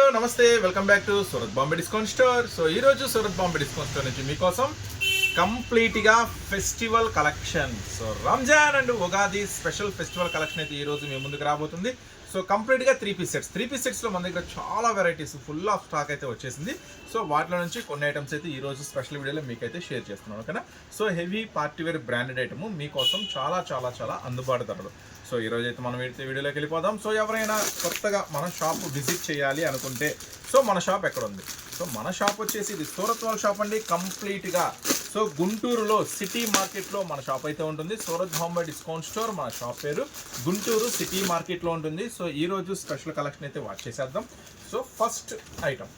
Hello నమస్తే welcome back to Surat Bombay discount store. So ఈ రోజు సూరత్ బాంబే డిస్కౌంట్ స్టోర్ నుంచి మీకోసం కంప్లీట్గా festival collection. So Ramzan and Ugadi special festival collection అయితే ఈ రోజు మీ ముందుకు రాబోతుంది. సో కంప్లీట్గా three piece sets. Three piece సెట్స్లో మన దగ్గర చాలా వెరైటీస్ ఫుల్ ఆఫ్ స్టాక్ అయితే వచ్చేసింది. సో వాటిలో నుంచి కొన్ని ఐటమ్స్ అయితే ఈ రోజు స్పెషల్ వీడియోలో మీకైతే షేర్ చేస్తున్నాను ఓకేనా? So heavy party wear branded item మీకోసం చాలా చాలా చాలా అందుబాటు ధరలు. సో ఈ అయితే మనం వీడితే వీడియోలోకి వెళ్ళిపోదాం. సో ఎవరైనా కొత్తగా మన షాప్ విజిట్ చేయాలి అనుకుంటే సో మన షాప్ ఎక్కడ ఉంది సో మన షాప్ వచ్చేసి ఇది సూరత్ వాల్ షాప్ అండి. కంప్లీట్గా సో గుంటూరులో సిటీ మార్కెట్లో మన షాప్ అయితే ఉంటుంది. సూరత్ బాంబే డిస్కౌంట్ స్టోర్ మన షాప్ పేరు. గుంటూరు సిటీ మార్కెట్లో ఉంటుంది. సో ఈరోజు స్పెషల్ కలెక్షన్ అయితే వాచ్ చేసేద్దాం. So first item.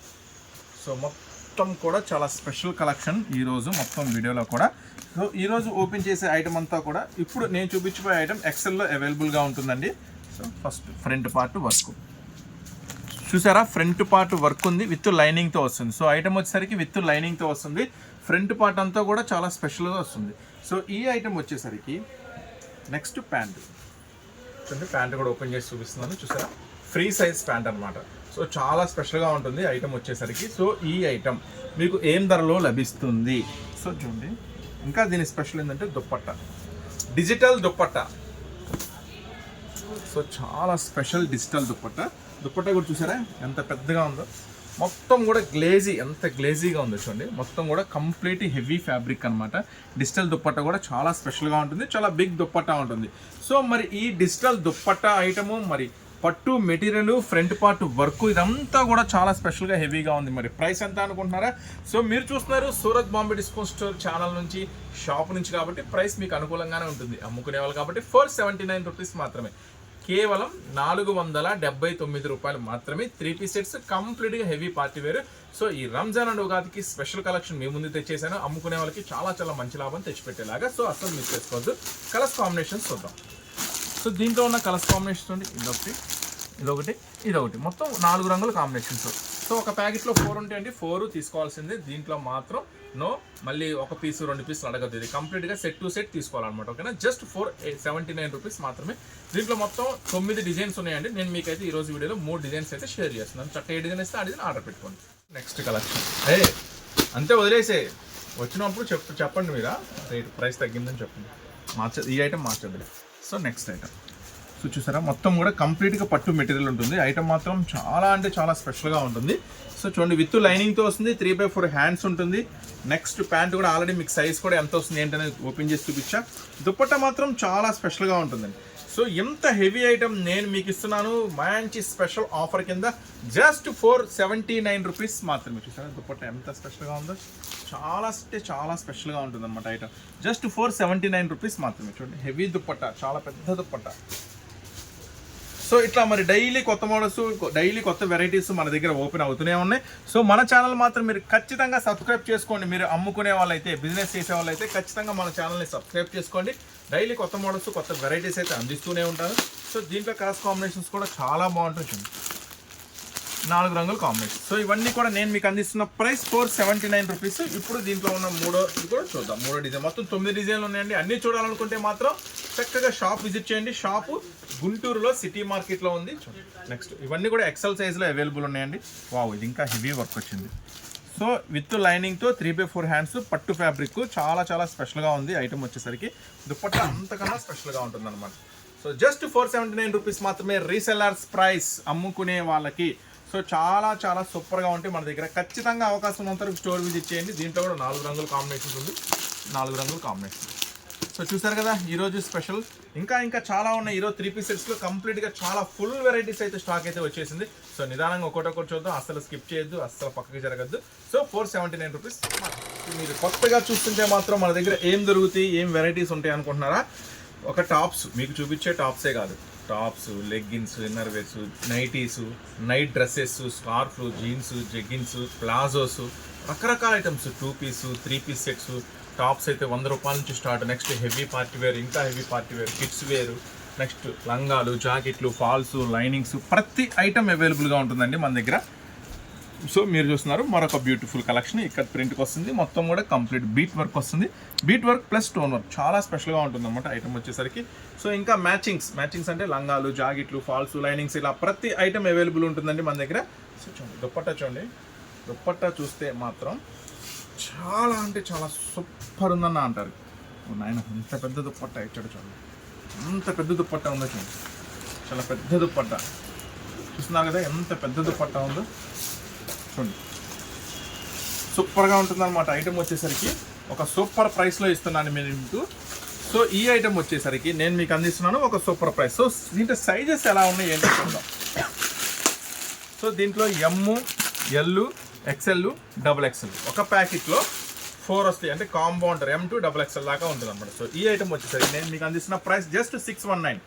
సో మొత్తం కూడా చాలా స్పెషల్ కలెక్షన్ ఈరోజు మొత్తం వీడియోలో కూడా. సో ఈరోజు ఓపెన్ చేసే ఐటమ్ అంతా కూడా ఇప్పుడు నేను చూపించిపోయే ఐటమ్ ఎక్సెల్లో అవైలబుల్గా ఉంటుందండి. So first front part work చూసారా? ఫ్రంట్ పార్ట్ వర్క్ ఉంది విత్ లైనింగ్తో వస్తుంది. సో ఐటమ్ వచ్చేసరికి విత్ లైనింగ్తో వస్తుంది. ఫ్రంట్ పార్ట్ అంతా కూడా చాలా స్పెషల్గా వస్తుంది. సో ఈ ఐటమ్ వచ్చేసరికి నెక్స్ట్ ప్యాంట్ చూడండి ప్యాంట్ కూడా ఓపెన్ చేసి చూపిస్తున్నాను. చూసారా? ఫ్రీ సైజ్ ప్యాంట్ అన్నమాట. సో చాలా స్పెషల్గా ఉంటుంది ఐటమ్ వచ్చేసరికి. సో ఈ ఐటమ్ మీకు ఏం ధరలో లభిస్తుంది? సో చూడండి. ఇంకా దీని స్పెషల్ ఏంటంటే దుప్పట్ట. డిజిటల్ దుప్పట్ట. సో చాలా స్పెషల్ డిజిటల్ దుప్పట్ట. దుప్పట్ట కూడా చూసారా? ఎంత పెద్దగా ఉందో. మొత్తం కూడా గ్లేజీ ఎంత గ్లేజీగా ఉందో చూడండి. మొత్తం కూడా కంప్లీట్ హెవీ ఫ్యాబ్రిక్ అన్నమాట. డిజిటల్ దుప్పట్ట కూడా చాలా స్పెషల్గా ఉంటుంది. చాలా బిగ్ దుప్పట్ట ఉంటుంది. సో మరి ఈ డిజిటల్ దుప్పట్ట ఐటము మరి పట్టు మెటీరియల్ ఫ్రంట్ పార్ట్ వర్క్ ఇదంతా కూడా చాలా స్పెషల్గా హెవీగా ఉంది మరి. ప్రైస్ ఎంత అనుకుంటున్నారా? సో మీరు చూస్తున్నారు Surat Bombay discount store channel నుంచి షాప్ నుంచి కాబట్టి ప్రైస్ మీకు అనుకూలంగానే ఉంటుంది. అమ్ముకునే వాళ్ళు కాబట్టి ఫోర్ సెవెంటీ నైన్ రూపీస్ మాత్రమే. కేవలం నాలుగు వందల డెబ్బై తొమ్మిది రూపాయలు మాత్రమే. త్రీ పీస్ సెట్స్ కంప్లీట్గా హెవీ పార్టీ వేర్. సో ఈ రంజాన్ అండ్ ఉగాదికి స్పెషల్ కలెక్షన్ మీ ముందు తెచ్చేసాను. అమ్ముకునే వాళ్ళకి చాలా చాలా మంచి లాభం తెచ్చిపెట్టేలాగా. సో అసలు మిస్ చేసుకోవద్దు. కలర్స్ కాంబినేషన్స్ చూద్దాం. సో దీంట్లో ఉన్న కలర్స్ కాంబినేషన్ ఉంది ఇదొకటి ఇదొకటి ఇదొకటి మొత్తం నాలుగు రంగుల కాంబినేషన్స్ సో ఒక ప్యాకెట్లో ఫోర్ ఉంటాయండి. ఫోర్ తీసుకోవాల్సిందే. దీంట్లో మాత్రం నో మళ్ళీ ఒక పీస్ రెండు పీసులు అడగద్దు. ఇది కంప్లీట్గా సెట్ టు సెట్ తీసుకోవాలన్నమాట. ఓకేనా just four seventy nine rupees మాత్రమే. దీంట్లో మొత్తం తొమ్మిది డిజైన్స్ ఉన్నాయండి. నేను మీకైతే ఈ రోజు వీడియోలో మూడు డిజైన్స్ అయితే షేర్ చేస్తున్నాను. చక్క ఏ డిజైన్ ఇస్తే ఆ డిజైన్ ఆర్డర్ పెట్టుకోండి. నెక్స్ట్ కలెక్షన్ ఏ అంతే వదిలేసే. వచ్చినప్పుడు చెప్ చెప్పండి మీరా. రేట్ ప్రైస్ తగ్గిందని చెప్పండి. మార్చ ఈ ఐటమ్ మార్చండి సో నెక్స్ట్ ఐటమ్ సో చూసారా మొత్తం కూడా కంప్లీట్గా పట్టు మెటీరియల్ ఉంటుంది. ఐటమ్ మాత్రం చాలా అంటే చాలా స్పెషల్గా ఉంటుంది. సో చూడండి విత్ లైనింగ్తో వస్తుంది త్రీ బై ఫోర్ హ్యాండ్స్ ఉంటుంది. నెక్స్ట్ ప్యాంట్ కూడా ఆల్రెడీ మీకు సైజ్ కూడా ఎంత వస్తుంది ఏంటనేది ఓపెన్ చేసి చూపించా. దుప్పట్ట మాత్రం చాలా స్పెషల్గా ఉంటుందండి. సో ఎంత హెవీ ఐటమ్ నేను మీకు ఇస్తున్నాను. మంచి స్పెషల్ ఆఫర్ కింద just four seventy nine rupees మాత్రమే. చూసారా దుప్పట్ట ఎంత స్పెషల్గా ఉందో? చాలా అంటే చాలా స్పెషల్గా ఉంటుంది అనమాట item. Just four seventy nine rupees మాత్రమే. చూడండి హెవీ దుప్పట్ట చాలా పెద్ద దుప్పట్ట. సో ఇట్లా మరి డైలీ కొత్త మోడల్స్ డైలీ కొత్త వెరైటీస్ మన దగ్గర ఓపెన్ అవుతూనే ఉన్నాయి. సో మన ఛానల్ మాత్రం మీరు ఖచ్చితంగా సబ్స్క్రైబ్ చేసుకోండి. మీరు అమ్ముకునే వాళ్ళైతే బిజినెస్ చేసే వాళ్ళైతే ఖచ్చితంగా మన ఛానల్ని సబ్స్క్రైబ్ చేసుకోండి. డైలీ కొత్త మోడల్స్ కొత్త వెరైటీస్ అయితే అందిస్తూనే ఉంటారు. సో దీంట్లో కలర్స్ కాంబినేషన్స్ కూడా చాలా బాగుంటుంది నాలుగు రంగుల కాంబినేషన్ సో ఇవన్నీ కూడా నేను మీకు అందిస్తున్న price four seventy nine rupees ఇప్పుడు దీంట్లో ఉన్న మూడో ఇది కూడా చూద్దాం. మూడో డిజైన్. మొత్తం తొమ్మిది డిజైన్లు ఉన్నాయండి. అన్ని చూడాలనుకుంటే మాత్రం చక్కగా షాప్ విజిట్ చేయండి. షాపు గుంటూరులో సిటీ మార్కెట్లో ఉంది. నెక్స్ట్ ఇవన్నీ కూడా ఎక్సెల్ సైజ్లో అవైలబుల్ ఉన్నాయండి. వావ్ ఇది ఇంకా హెవీ వర్క్ వచ్చింది. సో విత్ లైనింగ్తో త్రీ బై ఫోర్ హ్యాండ్స్ పట్టు ఫ్యాబ్రిక్ చాలా చాలా స్పెషల్గా ఉంది ఐటమ్ వచ్చేసరికి. దుప్పట్ట అంతకన్నా స్పెషల్గా ఉంటుంది అనమాట so just four seventy nine rupees మాత్రమే రీసెలర్స్ ప్రైస్ అమ్ముకునే వాళ్ళకి. సో చాలా చాలా సూపర్గా ఉంటాయి మన దగ్గర. ఖచ్చితంగా అవకాశం ఉన్నంత స్టోర్ విజిట్ చేయండి. దీంట్లో కూడా నాలుగు రంగుల కాంబినేషన్స్ ఉంది. నాలుగు రంగుల కాంబినేషన్ సో చూసారు కదా ఈరోజు స్పెషల్ ఇంకా ఇంకా చాలా ఉన్నాయి. ఈరోజు త్రీ పీస్ సెట్స్లో కంప్లీట్గా చాలా ఫుల్ వెరైటీస్ అయితే స్టాక్ అయితే వచ్చేసింది. సో నిదానంగా ఒకటొకటి చూద్దాం. అసలు స్కిప్ చేయొద్దు. అసలు పక్కకి జరగద్దు. So four seventy nine rupees మీరు కొత్తగా చూస్తుంటే మాత్రం మన దగ్గర ఏం దొరుకుతాయి ఏం వెరైటీస్ ఉంటాయి అనుకుంటున్నారా? ఒక టాప్స్ మీకు చూపించే టాప్సే కాదు. Tops leggings inner wears nighties night dresses స్కార్ఫ్లు jeans jeggings palazzos రకరకాల items two piece three piece sets tops అయితే వంద రూపాయల నుంచి start. Next heavy party wear ఇంకా heavy party wear kids wear. Next లంగాలు జాకెట్లు ఫాల్స్ లైనింగ్స్ ప్రతి ఐటమ్ అవైలబుల్గా ఉంటుందండి మన దగ్గర. సో మీరు చూస్తున్నారు మరొక బ్యూటిఫుల్ కలెక్షన్ ఇక్కడ ప్రింట్కి వస్తుంది మొత్తం కూడా కంప్లీట్ బీట్ వర్క్ వస్తుంది bead work plus stone work చాలా స్పెషల్గా ఉంటుంది అనమాట ఐటమ్ వచ్చేసరికి. సో ఇంకా మ్యాచింగ్స్ మ్యాచింగ్స్ అంటే లంగాలు జాకెట్లు ఫాల్స్ లైనింగ్స్ ఇలా ప్రతి ఐటమ్ అవైలబుల్ ఉంటుందండి మన దగ్గర. సో చూడండి దుప్పట్టా చూడండి. దుప్పట్టా చూస్తే మాత్రం చాలా అంటే చాలా సూపర్ ఉందన్న అంటారు. ఓ నాయన ఇంత పెద్ద దుప్పట్ట ఇచ్చాడు చూడండి అంత పెద్ద దుప్పట్ట ఉందో చూడండి చాలా పెద్ద దుప్పట్ట. చూస్తున్నారు కదా ఎంత పెద్ద దుప్పట్ట ఉందో. చూడండి. సూపర్గా ఉంటుందన్నమాట. ఐటెం వచ్చేసరికి ఒక సూపర్ ప్రైస్లో ఇస్తున్నాను నేను మీకు. సో ఈ ఐటెం వచ్చేసరికి నేను మీకు అందిస్తున్నాను ఒక సూపర్ ప్రైస్. సో దీంట్లో సైజెస్ ఎలా ఉన్నాయి ఏంటో చూద్దాం. సో దీంట్లో ఎమ్ ఎల్లు ఎక్సెల్ డబుల్ ఎక్సెల్ ఒక ప్యాకెట్లో ఫోర్ వస్తాయి. అంటే కాంపౌండర్ ఎం టూ డబుల్ ఎక్స్ఎల్ దాకా ఉంటుంది అనమాట సో ఈ ఐటమ్ వచ్చేసరికి నేను మీకు అందిస్తున్న price just six one nine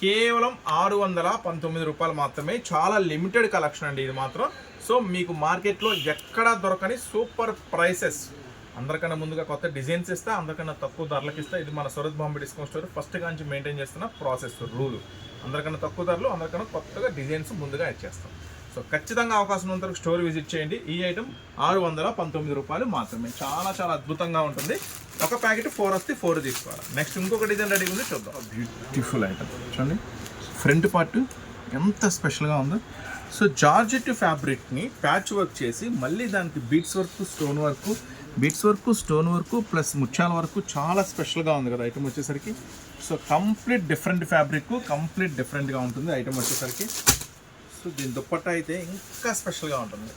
కేవలం ఆరు వందల పంతొమ్మిది రూపాయలు మాత్రమే. చాలా లిమిటెడ్ కలెక్షన్ అండి ఇది మాత్రం. సో మీకు మార్కెట్లో ఎక్కడా దొరకని సూపర్ ప్రైసెస్ అందరికన్నా ముందుగా కొత్త డిజైన్స్ ఇస్తా అందరికన్నా తక్కువ ధరలకు ఇస్తా. ఇది మన Surat Bombay discount store first నుంచి మెయింటైన్ చేస్తున్న ప్రాసెస్ రూల్ అందరికన్నా తక్కువ ధరలు అందరికన్నా కొత్తగా డిజైన్స్ ముందుగా ఇచ్చేస్తాం. సో ఖచ్చితంగా అవకాశం ఉన్నంతవరకు స్టోర్ విజిట్ చేయండి. ఈ ఐటమ్ ఆరు వందల పంతొమ్మిది రూపాయలు మాత్రమే. చాలా చాలా అద్భుతంగా ఉంటుంది. ఒక ప్యాకెట్ ఫోర్ వస్తే ఫోర్ తీసుకోవాలి. నెక్స్ట్ ఇంకొక డిజైన్ రెడీ ఉంది చూద్దాం. బ్యూటిఫుల్ ఐటమ్ చూడండి. ఫ్రంట్ పార్ట్ ఎంత స్పెషల్గా ఉందో. సో జార్జెట్ ఫ్యాబ్రిక్ని ప్యాచ్ వర్క్ చేసి మళ్ళీ దానికి beads work stone work beads work stone work plus ముత్యాల వర్క్ చాలా స్పెషల్గా ఉంది కదా ఐటమ్ వచ్చేసరికి. So complete different fabric complete డిఫరెంట్గా ఉంటుంది ఐటమ్ వచ్చేసరికి. సో దీని దుప్పట్టా అయితే ఇంకా స్పెషల్గా ఉంటుంది.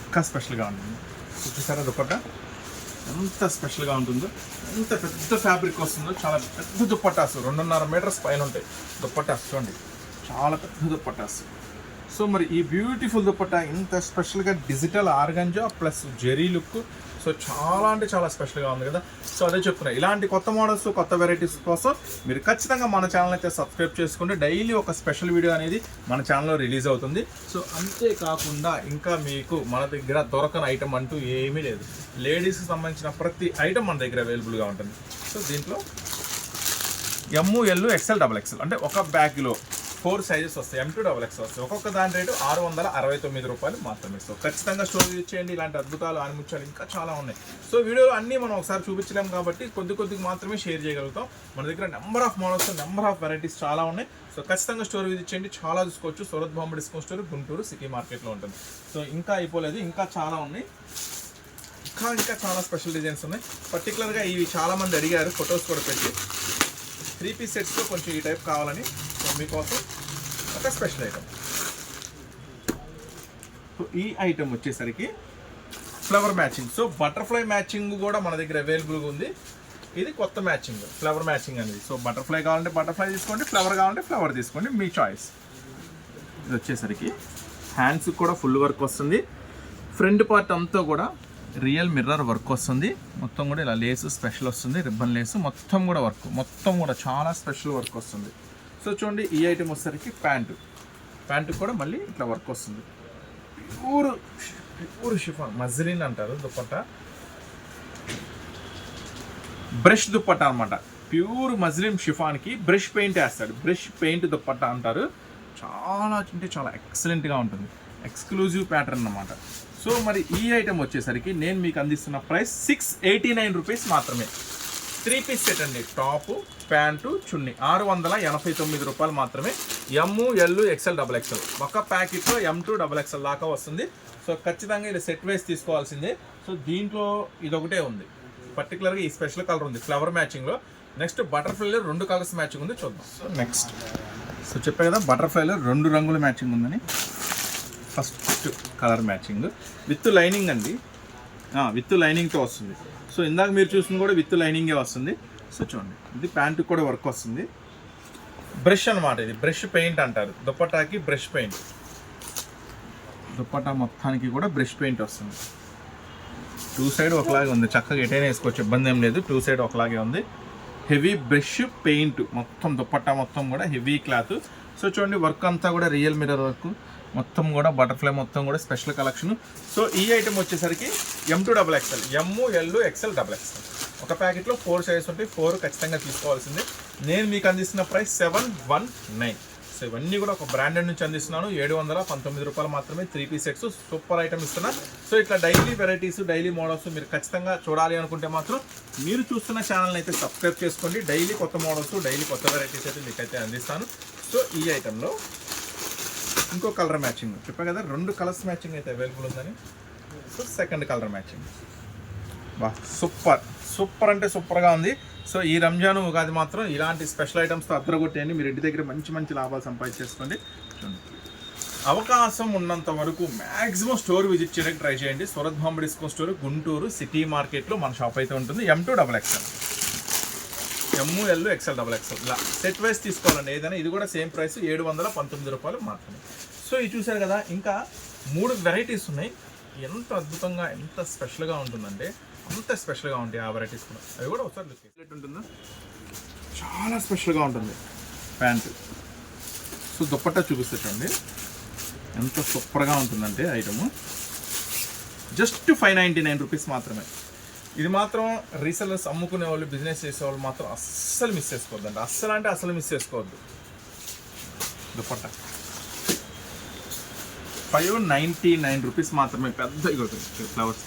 ఇంకా స్పెషల్గా ఉంటుంది. చూసారా దుప్పట్ట? ఎంత స్పెషల్గా ఉంటుందో ఎంత పెద్ద ఫ్యాబ్రిక్ వస్తుందో చాలా పెద్ద దుప్పట్టాసు రెండున్నర మీటర్స్ పైన ఉంటాయి దుప్పట్టాస్ చూడండి. చాలా పెద్ద దుప్పట్టాసు. సో మరి ఈ బ్యూటిఫుల్ దుప్పట్ట ఇంత స్పెషల్గా digital organza plus zari look so చాలా అంటే చాలా స్పెషల్గా ఉంది కదా. సో అదే చెప్తున్నా ఇలాంటి కొత్త మోడల్స్ కొత్త వెరైటీస్ కోసం మీరు ఖచ్చితంగా మన ఛానల్ అయితే సబ్స్క్రైబ్ చేసుకుంటే డైలీ ఒక స్పెషల్ వీడియో అనేది మన ఛానల్లో రిలీజ్ అవుతుంది. సో అంతేకాకుండా ఇంకా మీకు మన దగ్గర దొరకని ఐటమ్ అంటూ ఏమీ లేదు. లేడీస్కి సంబంధించిన ప్రతి ఐటమ్ మన దగ్గర అవైలబుల్గా ఉంటుంది. సో దీంట్లో ఎమ్ ఎల్లు ఎక్సెల్ డబల్ ఎక్సెల్ అంటే ఒక బ్యాగ్లో ఫోర్ సైజెస్ వస్తాయి. ఎం టూ డబల్ ఎక్స్ వస్తాయి. ఒక్కొక్క దాని రేటు ఆరు వందల అరవై తొమ్మిది రూపాయలు మాత్రమే. సో ఖచ్చితంగా స్టోర్ ఇచ్చేయండి చేయండి. ఇలాంటి అద్భుతాలు ఆనిముత్యాలు ఇంకా చాలా ఉన్నాయి. సో వీడియోలో అన్నీ మనం ఒకసారి చూపించలేం కాబట్టి కొద్ది కొద్దిగా మాత్రమే షేర్ చేయగలుగుతాం. మన దగ్గర number of models number of varieties చాలా ఉన్నాయి. సో ఖచ్చితంగా స్టోర్ విజిట్ చేయండి. చాలా చూసుకోవచ్చు. Surat Bombay discount store Guntur city మార్కెట్లో ఉంటుంది. సో ఇంకా అయిపోలేదు. ఇంకా చాలా ఉన్నాయి. ఇంకా ఇంకా చాలా స్పెషల్ డిజైన్స్ ఉన్నాయి. పర్టికులర్గా ఇవి చాలా మంది అడిగారు. ఫొటోస్ కూడా పెట్టి. త్రీ పీస్ సెట్స్లో కొంచెం ఈ టైప్ కావాలని. మీకోసం ఒక స్పెషల్ ఐటమ్. సో ఈ ఐటమ్ వచ్చేసరికి flower matching. So butterfly matching కూడా మన దగ్గర అవైలబుల్గా ఉంది. ఇది కొత్త మ్యాచింగ్ ఫ్లవర్ మ్యాచింగ్ అనేది. సో బటర్ఫ్లై కావాలంటే బటర్ఫ్లై తీసుకోండి ఫ్లవర్ కావాలంటే ఫ్లవర్ తీసుకోండి. మీ చాయిస్ ఇది వచ్చేసరికి హ్యాండ్స్ కూడా ఫుల్ వర్క్ వస్తుంది. ఫ్రంట్ పార్ట్ అంతా కూడా రియల్ మిర్రర్ వర్క్ వస్తుంది. మొత్తం కూడా ఇలా లేసు స్పెషల్ వస్తుంది రిబ్బన్ లేసు. మొత్తం కూడా వర్క్ మొత్తం కూడా చాలా స్పెషల్ వర్క్ వస్తుంది. సో చూడండి ఈ ఐటెం వచ్చేసరికి ప్యాంటు. ప్యాంటు కూడా మళ్ళీ ఇట్లా వర్క్ వస్తుంది. ప్యూర్ ప్యూర్ షిఫాన్ మజ్లిన్ అంటారు దుప్పట్ట బ్రష్ దుప్పట్ట అనమాట ప్యూర్ మజ్లిన్ షిఫాన్కి బ్రష్ పెయింట్ వేస్తాడు బ్రష్ పెయింట్ దుప్పట్ట అంటారు. చాలా అంటే చాలా ఎక్సలెంట్గా ఉంటుంది. ఎక్స్క్లూజివ్ ప్యాటర్న్ అన్నమాట. సో మరి ఈ ఐటెం వచ్చేసరికి నేను మీకు అందిస్తున్న price six eighty nine rupees మాత్రమే. త్రీ పీస్ సెట్ అండి. Top pant chunni. ఆరు వందల ఎనభై తొమ్మిది రూపాయలు మాత్రమే. M L XL double XL ఒక ప్యాకెట్లో ఎం టూ డబల్ ఎక్సెల్ దాకా వస్తుంది. సో ఖచ్చితంగా ఇది సెట్ వేసి తీసుకోవాల్సిందే. సో దీంట్లో ఇదొకటే ఉంది. పర్టికులర్గా ఈ స్పెషల్ కలర్ ఉంది ఫ్లవర్ మ్యాచింగ్లో నెక్స్ట్ బటర్ఫ్లైలో రెండు కలర్స్ మ్యాచింగ్ ఉంది చూద్దాం. సో నెక్స్ట్ సో చెప్పా కదా బటర్ఫ్లైలో రెండు రంగుల మ్యాచింగ్ ఉందని. First colour matching with lining అండి. విత్ లైనింగ్తో వస్తుంది. సో ఇందాక మీరు చూసింది కూడా విత్ లైనింగే వస్తుంది. సో చూడండి ఇది ప్యాంటుకి కూడా వర్క్ వస్తుంది. బ్రష్ అన్నమాట ఇది. బ్రష్ పెయింట్ అంటారు. దుప్పటాకి బ్రష్ పెయింట్. దుప్పటా మొత్తానికి కూడా బ్రష్ పెయింట్ వస్తుంది. టూ సైడ్ ఒకలాగే ఉంది. చక్కగా ఎటైనా వేసుకోవచ్చు. ఇబ్బంది ఏం లేదు. టూ సైడ్ ఒకలాగే ఉంది. Heavy brush paint. మొత్తం దుప్పట్టా మొత్తం కూడా హెవీ క్లాత్. సో చూడండి వర్క్ అంతా కూడా రియల్ మిర్రర్ వర్క్. మొత్తం కూడా బటర్ఫ్లై మొత్తం కూడా స్పెషల్ కలెక్షన్. సో ఈ ఐటమ్ వచ్చేసరికి M to double XL M L XL double XL ఒక ప్యాకెట్లో ఫోర్ సైజెస్ ఉంటాయి ఫోర్ ఖచ్చితంగా తీసుకోవాల్సింది. నేను మీకు అందిస్తున్న price seven one nine so ఇవన్నీ కూడా ఒక బ్రాండెడ్ నుంచి అందిస్తున్నాను. ఏడు వందల పంతొమ్మిది రూపాయలు మాత్రమే three piece sets super item ఇస్తున్నా. సో ఇట్లా డైలీ వెరైటీస్ డైలీ మోడల్స్ మీరు ఖచ్చితంగా చూడాలి అనుకుంటే మాత్రం మీరు చూస్తున్న ఛానల్ని అయితే సబ్స్క్రైబ్ చేసుకోండి. డైలీ కొత్త మోడల్స్ డైలీ కొత్త వెరైటీస్ అయితే మీకైతే అందిస్తాను. సో ఈ ఐటెంలో ఇంకో కలర్ మ్యాచింగ్ చెప్పా కదా రెండు కలర్స్ మ్యాచింగ్ అయితే అవైలబుల్ ఉందని. సో సెకండ్ కలర్ మ్యాచింగ్ బా సూపర్ సూపర్ అంటే సూపర్గా ఉంది. సో ఈ రంజాన్ ఉగాది మాత్రం ఇలాంటి స్పెషల్ ఐటమ్స్తో అద్దరగొట్టేయండి. మీరు ఇంటి దగ్గర మంచి మంచి లాభాలు సంపాదించేసుకోండి. అవకాశం ఉన్నంత వరకు మ్యాక్సిమం స్టోర్ విజిట్ చేయడానికి ట్రై చేయండి. Surat Bombay discount store Guntur city మార్కెట్లో మన షాప్ అయితే ఉంటుంది. M to double XL M L XL double XL ఇలా సెట్ వైస్ తీసుకోవాలండి. ఏదైనా ఇది కూడా సేమ్ ప్రైస్ ఏడు వందల పంతొమ్మిది రూపాయలు మాత్రమే. సో ఇది చూసారు కదా ఇంకా మూడు వెరైటీస్ ఉన్నాయి. ఎంత అద్భుతంగా ఎంత స్పెషల్గా ఉంటుందంటే అంత స్పెషల్గా ఉంటాయి ఆ వెరైటీస్ కూడా. అవి కూడా ఒకసారి లుక్ ఉంటుందా? చాలా స్పెషల్గా ఉంటుంది. ప్యాంట్ సో దుప్పట్టా చూపిస్తే చూడండి ఎంత సూపర్గా ఉంటుందంటే item. Just five ninety nine rupees మాత్రమే. ఇది మాత్రం రీసెలర్స్ అమ్ముకునే వాళ్ళు బిజినెస్ చేసే వాళ్ళు మాత్రం అస్సలు మిస్ చేసుకోవద్దు అండి అస్సలు అంటే అసలు మిస్ చేసుకోవద్దు. Dupatta. Five ninety nine rupees మాత్రమే పెద్ద ఫ్లవర్స్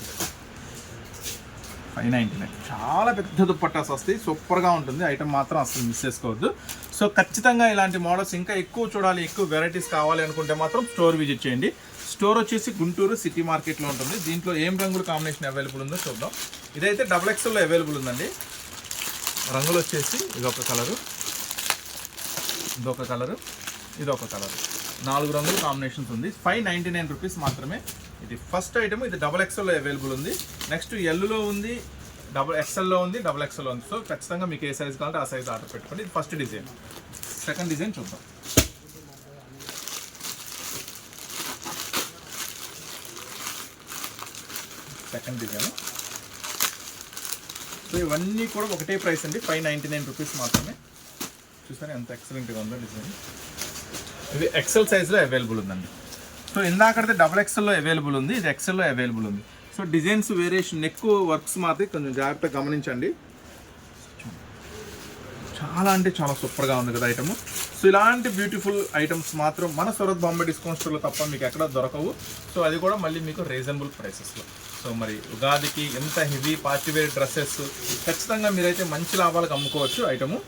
ఫైవ్ నైంటీ నైన్. చాలా పెద్ద దుప్పట్టాస్ వస్తాయి. సూపర్గా ఉంటుంది. ఐటమ్ మాత్రం అసలు మిస్ చేసుకోవద్దు. సో ఖచ్చితంగా ఇలాంటి మోడల్స్ ఇంకా ఎక్కువ చూడాలి ఎక్కువ వెరైటీస్ కావాలి అనుకుంటే మాత్రం స్టోర్ విజిట్ చేయండి. స్టోర్ వచ్చేసి గుంటూరు సిటీ మార్కెట్లో ఉంటుంది. దీంట్లో ఏం రంగుల కాంబినేషన్ అవైలబుల్ ఉందో చూద్దాం. ఇదైతే డబుల్ ఎక్స్ఎల్లో అవైలబుల్ ఉందండి. రంగులు వచ్చేసి ఇదొక కలరు ఇదొక కలరు ఇది ఒక కలర్. నాలుగు రంగుల కాంబినేషన్స్ ఉంది. ఫైవ్ నైంటీ నైన్ రూపీస్ మాత్రమే. ఇది ఫస్ట్ ఐటమ్ ఇది డబల్ ఎక్స్ఎల్లో అవైలబుల్ ఉంది. నెక్స్ట్ ఎల్లులో ఉంది డబుల్ ఎక్స్ఎల్లో ఉంది డబుల్ ఎక్స్ఎల్ ఉంది. సో ఖచ్చితంగా మీకు ఏ సైజ్ కావాలంటే ఆ సైజ్ ఆర్డర్ పెట్టుకోండి. ఇది ఫస్ట్ డిజైన్ సెకండ్ డిజైన్ చూద్దాం. సెకండ్ డిజైన్ సో ఇవన్నీ కూడా ఒకటే ప్రైస్ అండి. ఫైవ్ నైంటీ నైన్ రూపీస్ మాత్రమే. చూసారా ఎంత ఎక్సలెంట్గా ఉందో డిజైన్ ఇది ఎక్సెల్ సైజ్లో అవైలబుల్ ఉందండి. సో ఇందాకడితే డబుల్ ఎక్సెల్లో అవైలబుల్ ఉంది ఇది ఎక్సెల్లో అవైలబుల్ ఉంది. సో డిజైన్స్ వేరియేషన్ ఎక్కువ వర్క్స్ మాత్రం కొంచెం జాగ్రత్తగా గమనించండి. చాలా అంటే చాలా సూపర్గా ఉంది కదా ఐటమ్ సో ఇలాంటి బ్యూటిఫుల్ ఐటమ్స్ మాత్రం మన సూరత్ బాంబే డిస్కౌంట్ స్టోర్లో తప్ప మీకు ఎక్కడ దొరకవు. సో అది కూడా మళ్ళీ మీకు రీజనబుల్ ప్రైసెస్లో సో మరి ఉగాదికి ఎంత హెవీ పార్టీవేర్ డ్రెస్సెస్ ఖచ్చితంగా మీరైతే మంచి లాభాలకు అమ్ముకోవచ్చు ఐటము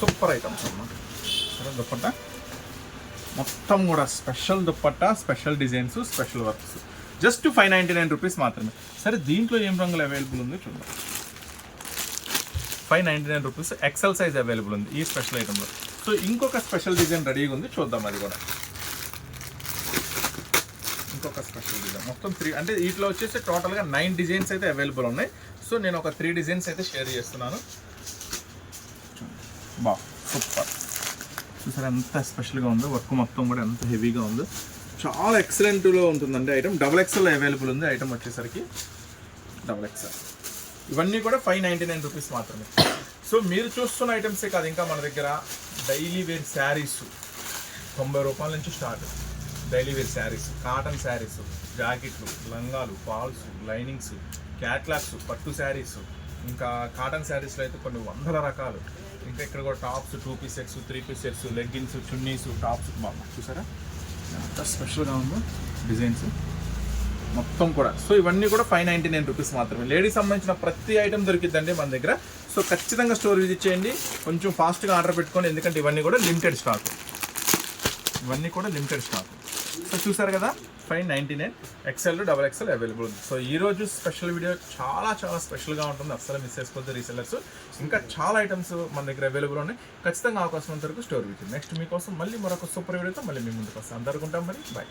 సూపర్ ఐటమ్స్ అన్నమాట. చూసారా దుప్పట్టా మొత్తం కూడా special dupatta special designs special works just five ninety nine rupees మాత్రమే. సరే దీంట్లో ఏం రంగులు అవైలబుల్ ఉందో చూద్దాం. Five ninety nine rupees XL size available ఉంది ఈ స్పెషల్ ఐటెంలో సో ఇంకొక స్పెషల్ డిజైన్ రెడీగా ఉంది చూద్దాం అది కూడా. ఇంకొక స్పెషల్ డిజైన్ మొత్తం త్రీ అంటే వీటిలో వచ్చేసి టోటల్గా నైన్ డిజైన్స్ అయితే అవైలబుల్ ఉన్నాయి. సో నేను ఒక త్రీ డిజైన్స్ అయితే షేర్ చేస్తున్నాను. బా సూపర్. చూసారా ఎంత స్పెషల్గా ఉందో. వర్క్ మొత్తం కూడా ఎంత హెవీగా ఉందో. చాలా ఎక్సలెంట్లో ఉంటుందండి ఐటమ్. డబుల్ ఎక్స్ఎల్ అవైలబుల్ ఉంది ఐటమ్ వచ్చేసరికి. Double XL. ఇవన్నీ కూడా ఫైవ్ నైంటీ నైన్ రూపీస్ మాత్రమే. సో మీరు చూస్తున్న ఐటమ్సే కాదు ఇంకా మన దగ్గర డైలీ వేర్ శారీస్. తొంభై రూపాయల నుంచి start. Daily wear saris cotton saris జాకెట్లు లంగాలు ఫాల్స్ లైనింగ్స్ క్యాట్లాగ్స్ పట్టు శారీస్ ఇంకా కాటన్ శారీస్లో అయితే కొన్ని వందల రకాలు. ఇంకా ఇక్కడ కూడా tops two piece sets three piece sets leggings chunnis tops బాగా చూసారా? ఎంత స్పెషల్గా ఉందో డిజైన్స్. మొత్తం కూడా. సో ఇవన్నీ కూడా ఫైవ్ నైంటీ నైన్ రూపీస్ మాత్రమే. లేడీస్ సంబంధించిన ప్రతి ఐటమ్ దొరికిద్దండి మన దగ్గర. సో ఖచ్చితంగా స్టోర్ విజిట్ చేయండి. కొంచెం ఫాస్ట్గా ఆర్డర్ పెట్టుకోండి. ఎందుకంటే ఇవన్నీ కూడా లిమిటెడ్ స్టాక్. ఇవన్నీ కూడా లిమిటెడ్ స్టాక్. సో చూసారు కదా? Five ninety nine XL double XL available ఉంది. సో ఈ రోజు స్పెషల్ వీడియో చాలా చాలా స్పెషల్గా ఉంటుంది. అస్సలు మిస్ చేసుకోవద్దు రీసెల్లర్స్ ఇంకా చాలా ఐటమ్స్ మన దగ్గర అవైలబుల్ ఉన్నాయి. ఖచ్చితంగా అవకాశం అంతవరకు స్టోర్ విజిట్ నెక్స్ట్ మీకోసం మళ్ళీ మరొక సూపర్ వీడియోతో మళ్ళీ మీ ముందుకు వస్తాం అందరుకుంటాం మరి. బాయ్